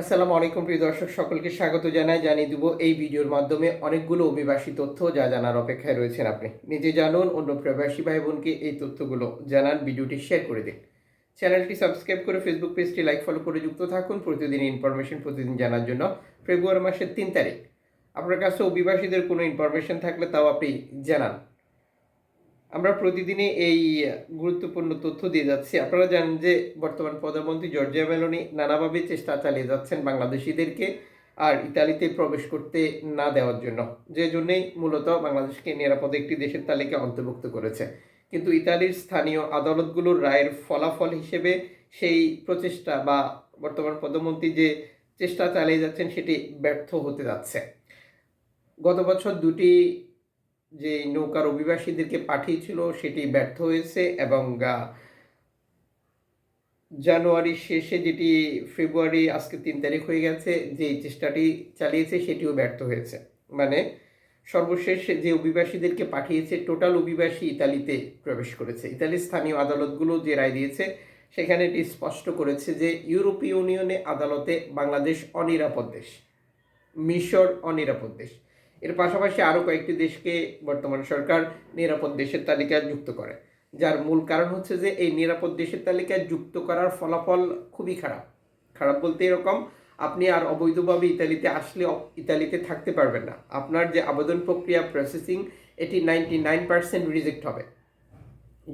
আসসালামু আলাইকুম, প্রিয় দর্শক, সকলকে স্বাগত জানাই, জানিয়ে দিব এই ভিডিওর মাধ্যমে অনেকগুলো অভিবাসী তথ্য যা জানার অপেক্ষায় রয়েছেন আপনি। নিজে জানুন, অন্য প্রবাসী ভাই বোনকে এই তথ্যগুলো জানান, ভিডিওটি শেয়ার করে দিন। চ্যানেলটি সাবস্ক্রাইব করে ফেসবুক পেজটি লাইক, ফলো করে যুক্ত থাকুন। প্রতিদিন ইনফরমেশন প্রতিদিন জানার জন্য ফেব্রুয়ারি মাসের তিন তারিখ। আপনার কাছে অভিবাসীদের কোনো ইনফরমেশন থাকলে তাও আপনি জানান। আমরা প্রতিদিনই এই গুরুত্বপূর্ণ তথ্য দিয়ে যাচ্ছি। আপনারা জানেন যে বর্তমান প্রধানমন্ত্রী জর্জিয়া মেলোনি নানাভাবে চেষ্টা চালিয়ে যাচ্ছেন বাংলাদেশিদেরকে আর ইতালিতে প্রবেশ করতে না দেওয়ার জন্য। যে জন্যই মূলত বাংলাদেশকে নিরাপদে একটি দেশের তালিকায় অন্তর্ভুক্ত করেছে। কিন্তু ইতালির স্থানীয় আদালতগুলোর রায়ের ফলাফল হিসেবে সেই প্রচেষ্টা বা বর্তমান প্রধানমন্ত্রী যে চেষ্টা চালিয়ে যাচ্ছেন সেটি ব্যর্থ হতে যাচ্ছে। গত বছর দুটি যে নৌকার অভিবাসীদেরকে পাঠিয়েছিল, সেটি ব্যর্থ হয়েছে এবং জানুয়ারির শেষে যেটি ফেব্রুয়ারি, আজকে তিন তারিখ হয়ে গেছে, যে চেষ্টাটি চালিয়েছে, সেটিও ব্যর্থ হয়েছে। মানে সর্বশেষ যে অভিবাসীদেরকে পাঠিয়েছে, টোটাল অভিবাসী ইতালিতে প্রবেশ করেছে। ইতালির স্থানীয় আদালতগুলো যে রায় দিয়েছে, সেখানে এটি স্পষ্ট করেছে যে ইউরোপীয় ইউনিয়নে আদালতে বাংলাদেশ অনিরাপদ দেশ, মিশর অনিরাপদ দেশ। এর পাশাপাশি আরও কয়েকটি দেশকে বর্তমান সরকার নিরাপদ দেশের তালিকায় যুক্ত করে। যার মূল কারণ হচ্ছে যে, এই নিরাপদ দেশের তালিকায় যুক্ত করার ফলাফল খুবই খারাপ। খারাপ বলতে এরকম, আপনি আর অবৈধভাবে ইতালিতে আসলে ইতালিতে থাকতে পারবেন না। আপনার যে আবেদন প্রক্রিয়া প্রসেসিং এটি নাইনটি নাইন পার্সেন্ট রিজেক্ট হবে।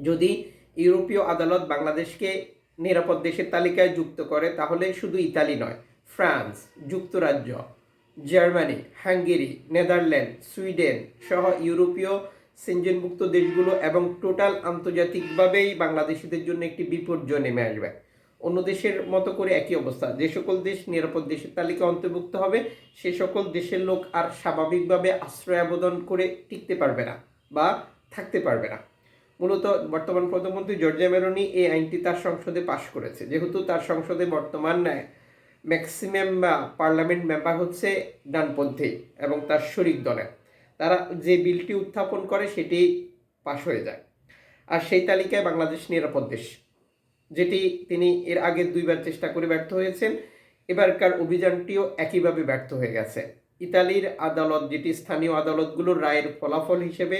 যদি ইউরোপীয় আদালত বাংলাদেশকে নিরাপদ দেশের তালিকায় যুক্ত করে, তাহলে শুধু ইতালি নয়, ফ্রান্স, যুক্তরাজ্য জার্মানি, হাঙ্গেরি, নেদারল্যান্ড, সুইডেন সহ ইউরোপীয় সেঞ্জনভুক্ত দেশগুলো এবং টোটাল আন্তর্জাতিকভাবেই বাংলাদেশিদের জন্য একটি বিপর্যয় নেমে আসবে। অন্য দেশের মতো করে একই অবস্থা। যে সকল দেশ নিরাপদ দেশের তালিকা অন্তর্ভুক্ত হবে, সে সকল দেশের লোক আর স্বাভাবিকভাবে আশ্রয় আবেদন করে টিকতে পারবে না বা থাকতে পারবে না। মূলত বর্তমান প্রধানমন্ত্রী জর্জিয়া মেলোনি এই আইনটি তার সংসদে পাশ করেছে। যেহেতু তার সংসদে বর্তমান ম্যাক্সিমাম পার্লামেন্ট মেম্বার হচ্ছে ডানপন্থী এবং তার শরিক দলে। তারা যে বিলটি উত্থাপন করে সেটি পাশ হয়ে যায়। আর সেই তালিকায় বাংলাদেশ নিরাপদ দেশ, যেটি তিনি এর আগে দুইবার চেষ্টা করে ব্যর্থ হয়েছেন। এবারকার অভিযানটিও একইভাবে ব্যর্থ হয়ে গেছে। ইতালির আদালত, যেটি স্থানীয় আদালতগুলোর রায়ের ফলাফল হিসেবে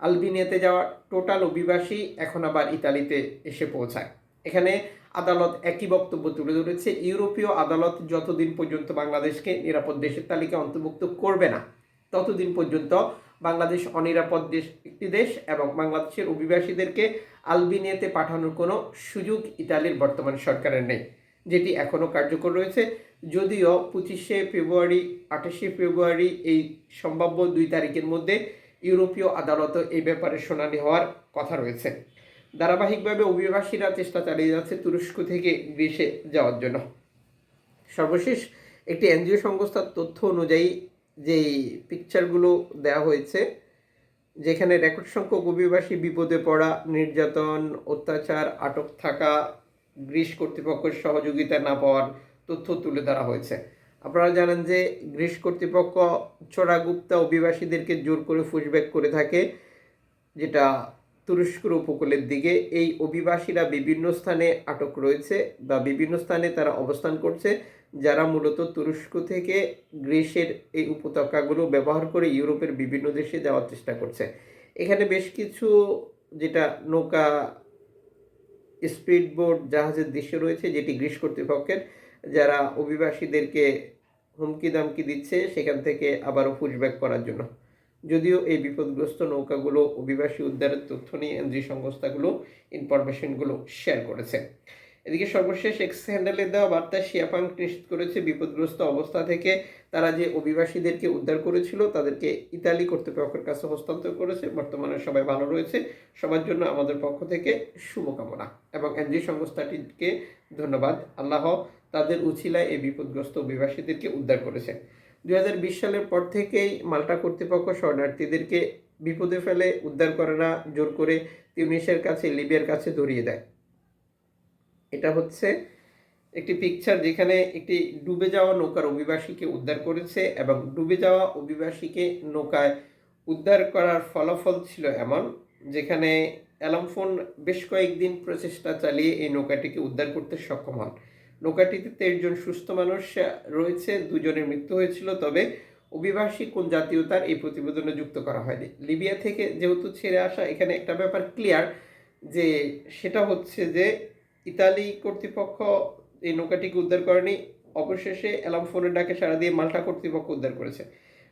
আলবিনিয়াতে যাওয়া টোটাল অভিবাসী এখন আবার ইতালিতে এসে পৌঁছায়। এখানে আদালত একই বক্তব্য তুলে ধরেছে, ইউরোপীয় আদালত যতদিন পর্যন্ত বাংলাদেশকে নিরাপদ দেশের তালিকায় অন্তর্ভুক্ত করবে না, ততদিন পর্যন্ত বাংলাদেশ অনিরাপদ দেশ, একটি দেশ এবং বাংলাদেশের অভিবাসীদেরকে আলবিনিয়াতে পাঠানোর কোনো সুযোগ ইতালির বর্তমান সরকারের নেই, যেটি এখনও কার্যকর রয়েছে। যদিও পঁচিশে ফেব্রুয়ারি, আঠাশে ফেব্রুয়ারি এই সম্ভাব্য দুই তারিখের মধ্যে ইউরোপীয় আদালতও এই ব্যাপারে শুনানি হওয়ার কথা রয়েছে। ধারাবাহিকভাবে অভিবাসীরা চেষ্টা চালিয়ে যাচ্ছে তুরস্ক থেকে গ্রীসে যাওয়ার জন্য। সর্বশেষ একটি এনজিও সংস্থার তথ্য অনুযায়ী যেই পিকচারগুলো দেওয়া হয়েছে, যেখানে রেকর্ড সংখ্যক অভিবাসী বিপদে পড়া, নির্যাতন, অত্যাচার, আটক থাকা, গ্রিস কর্তৃপক্ষের সহযোগিতা না পাওয়ার তথ্য তুলে ধরা হয়েছে। আপনারা জানেন যে গ্রিস কর্তৃপক্ষ চোরাগুপ্তা অভিবাসীদেরকে জোর করে পুশব্যাক করে থাকে, যেটা তুরস্কের উপকূলের দিকে এই অভিবাসীরা বিভিন্ন স্থানে আটক রয়েছে বা বিভিন্ন স্থানে তারা অবস্থান করছে, যারা মূলত তুরস্ক থেকে গ্রিসের এই উপত্যকাগুলো ব্যবহার করে ইউরোপের বিভিন্ন দেশে যাওয়ার চেষ্টা করছে। এখানে বেশ কিছু যেটা নৌকা স্পিড বোট জাহাজের দৃশ্য রয়েছে, যেটি গ্রিস কর্তৃপক্ষের, যারা অভিবাসীদেরকে হুমকি দামকি দিচ্ছে, সেখান থেকে আবারও পুশব্যাক করার জন্য। যদিও এই বিপদগ্রস্ত নৌকাগুলো অভিবাসী উদ্ধারের তথ্য নিয়ে এনজি সংস্থাগুলো ইনফরমেশনগুলো শেয়ার করেছে। এদিকে সর্বশেষ এক্স হ্যান্ডেলে দেওয়া বার্তায় শিয়াপাং নিশ্চিত করেছে, বিপদগ্রস্ত অবস্থা থেকে তারা যে অভিবাসীদেরকে উদ্ধার করেছিল তাদেরকে ইতালি কর্তৃপক্ষের কাছে হস্তান্তর করেছে। বর্তমানে সবাই ভালো রয়েছে। সবার জন্য আমাদের পক্ষ থেকে শুভকামনা এবং এনজি সংস্থাটিকে ধন্যবাদ। আল্লাহ তাদের উছিলায় এই বিপদগ্রস্ত অভিবাসীদেরকে উদ্ধার করেছে। দু হাজার বিশ সালের পর থেকেই মাল্টা কর্তৃপক্ষ শরণার্থীদেরকে বিপদে ফেলে, উদ্ধার করে না, জোর করে তিউনিসের কাছে, লিবিয়ার কাছে ধরিয়ে দেয়। এটা হচ্ছে একটি পিকচার যেখানে একটি ডুবে যাওয়া নৌকার অভিবাসীকে উদ্ধার করেছে এবং ডুবে যাওয়া অভিবাসীকে নৌকায় উদ্ধার করার ফলাফল ছিল এমন যেখানে অ্যালামফোন বেশ কয়েকদিন প্রচেষ্টা চালিয়ে এই নৌকাটিকে উদ্ধার করতে সক্ষম হন। নৌকাটিতে তেইশ জন সুস্থ মানুষ রয়েছে, দুজনের মৃত্যু হয়েছিল, তবে অভিবাসী কোন জাতীয়তার এই প্রতিবেদনে যুক্ত করা হয়নি। লিবিয়া থেকে যেহেতু ছেড়ে আসা, এখানে একটা ব্যাপার ক্লিয়ার যে সেটা হচ্ছে যে ইতালি কর্তৃপক্ষ এই নৌকাটিকে উদ্ধার করেনি, অবশেষে অ্যালার্ম ফোনের ডাকে সারা দিয়ে মাল্টা কর্তৃপক্ষ উদ্ধার করেছে।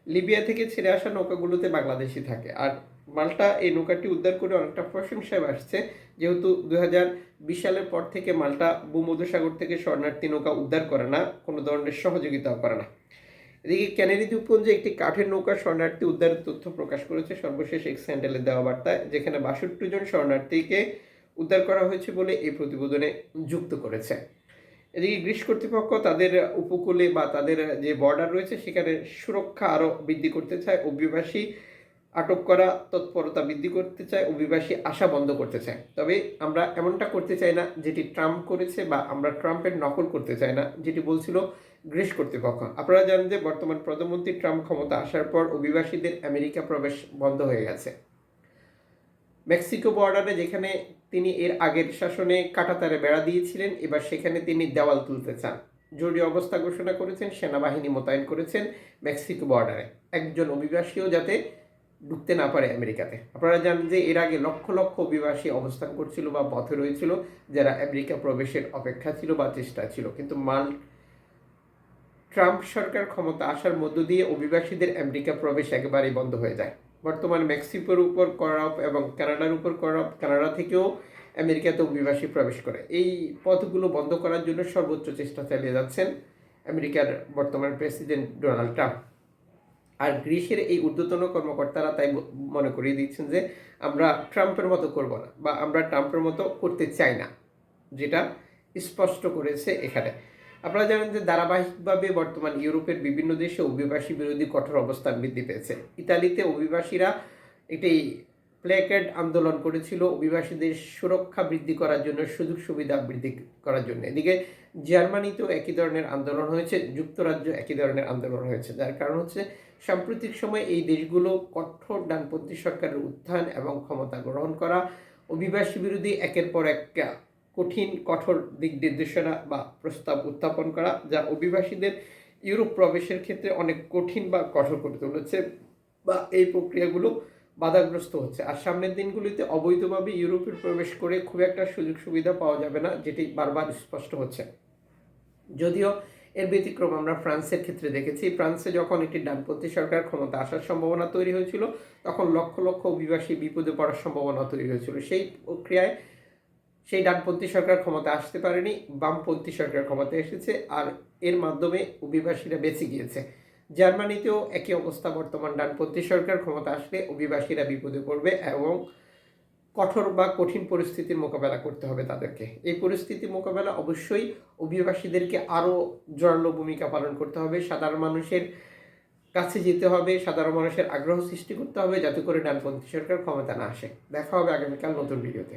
লিবিয়া থেকে ছেড়ে আসা নৌকাগুলোতে বাংলাদেশি থাকে, আর মাল্টা এই নৌকাটি উদ্ধার করে অনেকটা প্রশংসায় আসছে, যেহেতু দু হাজার হাজার বিশ সালের পর থেকে মাল্টা ভূমধ্যসাগর থেকে শরণার্থী নৌকা উদ্ধার করে না, কোনো ধরনের সহযোগিতাও করে না। এদিকে ক্যানারি দ্বীপপুঞ্জে একটি কাঠের নৌকা শরণার্থী উদ্ধারের তথ্য প্রকাশ করেছে। সর্বশেষ এক্স স্যান্ডেলের দেওয়া বার্তায় যেখানে বাষট্টি জন শরণার্থীকে উদ্ধার করা হয়েছে বলে এই প্রতিবেদনে যুক্ত করেছে। এদিকে গ্রিস কর্তৃপক্ষ তাদের উপকূলে বা তাদের যে বর্ডার রয়েছে, সেখানে সুরক্ষা আরও বৃদ্ধি করতে চায়। অভিবাসী আটক করা তৎপরতা বৃদ্ধি করতে চায়, অভিবাসী আশা বন্ধ করতে চায়। তবে আমরা এমনটা করতে চাই না যেটি ট্রাম্প করেছে বা আমরা ট্রাম্পের নকল করতে চাই না, যেটি বলছিল গ্রিস কর্তৃপক্ষ। আপনারা জানেন যে বর্তমান প্রধানমন্ত্রী ট্রাম্প ক্ষমতা আসার পর অভিবাসীদের আমেরিকা প্রবেশ বন্ধ হয়ে গেছে। মেক্সিকো বর্ডারে যেখানে তিনি এর আগের শাসনে কাটাতারে বেড়া দিয়েছিলেন, এবার সেখানে তিনি দেওয়াল তুলতে চান। জরুরি অবস্থা ঘোষণা করেছেন, সেনাবাহিনী মোতায়েন করেছেন মেক্সিকো বর্ডারে। একজন অভিবাসীও যাতে ঢুকতে না পারে আমেরিকাতে। আপনারা জানেন যে এর আগে লক্ষ লক্ষ অভিবাসী অবস্থান করছিল বা পথে রয়েছিল, যারা আমেরিকা প্রবেশের অপেক্ষা ছিল বা চেষ্টা ছিল। কিন্তু মাল, ট্রাম্প সরকার ক্ষমতা আসার মধ্য দিয়ে অভিবাসীদের আমেরিকা প্রবেশ একেবারেই বন্ধ হয়ে যায়। বর্তমানে মেক্সিকোর উপর করাপ এবং কানাডার উপর করাপ কানাডা থেকেও আমেরিকাতে অভিবাসী প্রবেশ করে। এই পথগুলো বন্ধ করার জন্য সর্বোচ্চ চেষ্টা চালিয়ে যাচ্ছেন আমেরিকার বর্তমান প্রেসিডেন্ট ডোনাল্ড ট্রাম্প। আর গ্রিসের এই ঊর্ধ্বতন কর্মকর্তারা তাই মনে করিয়ে দিচ্ছেন যে আমরা ট্রাম্পের মতো করব না বা আমরা ট্রাম্পের মতো করতে চাই না, যেটা স্পষ্ট করেছে এখানে। আপনারা জানেন যে ধারাবাহিকভাবে বর্তমান ইউরোপের বিভিন্ন দেশে অভিবাসী বিরোধী কঠোর অবস্থান বৃদ্ধি পেয়েছে। ইতালিতে অভিবাসীরা একটি প্লেকার্ড আন্দোলন করেছিল অভিবাসীদের সুরক্ষা বৃদ্ধি করার জন্য, সুযোগ সুবিধা বৃদ্ধি করার জন্য। এদিকে জার্মানিতেও একই ধরনের আন্দোলন হয়েছে যুক্তরাজ্য একই ধরনের আন্দোলন হয়েছে। যার কারণ হচ্ছে, সাম্প্রতিক সময়ে এই দেশগুলো কঠোর ডানপন্থী সরকারের উত্থান এবং ক্ষমতা গ্রহণ করা, অভিবাসী বিরোধী একের পর এক কঠিন, কঠোর দিক নির্দেশনা বা প্রস্তাব উত্থাপন করা, যা অভিবাসীদের ইউরোপ প্রবেশের ক্ষেত্রে অনেক কঠিন বা কঠোর করে তুলেছে বা এই প্রক্রিয়াগুলো বাধাগ্রস্ত হচ্ছে। আর সামনের দিনগুলিতে অবৈধভাবে ইউরোপে প্রবেশ করে খুব একটা সুযোগ সুবিধা পাওয়া যাবে না, যেটি বারবার স্পষ্ট হচ্ছে। যদিও এর ব্যতিক্রম আমরা ফ্রান্সের ক্ষেত্রে দেখেছি। ফ্রান্সে যখন একটি ডানপন্থী সরকার ক্ষমতা আসার সম্ভাবনা তৈরি হয়েছিল, তখন লক্ষ লক্ষ অভিবাসী বিপদে পড়ার সম্ভাবনা তৈরি হয়েছিল। সেই প্রক্রিয়ায় সেই ডানপন্থী সরকার ক্ষমতা আসতে পারেনি, বামপন্থী সরকার ক্ষমতা এসেছে, আর এর মাধ্যমে অভিবাসীরা বেঁচে গিয়েছে। জার্মানিতেও একই অবস্থা বর্তমান ডানপন্থী সরকার, ক্ষমতা আসলে অভিবাসীরা বিপদে পড়বে এবং কঠোর বা কঠিন পরিস্থিতির মোকাবেলা করতে হবে তাদেরকে। এই পরিস্থিতি মোকাবেলা অবশ্যই অভিবাসীদেরকে আরও জোরালো ভূমিকা পালন করতে হবে। সাধারণ মানুষের কাছে যেতে হবে, সাধারণ মানুষের আগ্রহ সৃষ্টি করতে হবে যাতে করে ডানপন্থী সরকার ক্ষমতা না আসে। দেখা হবে আগামীকাল নতুন ভিডিওতে।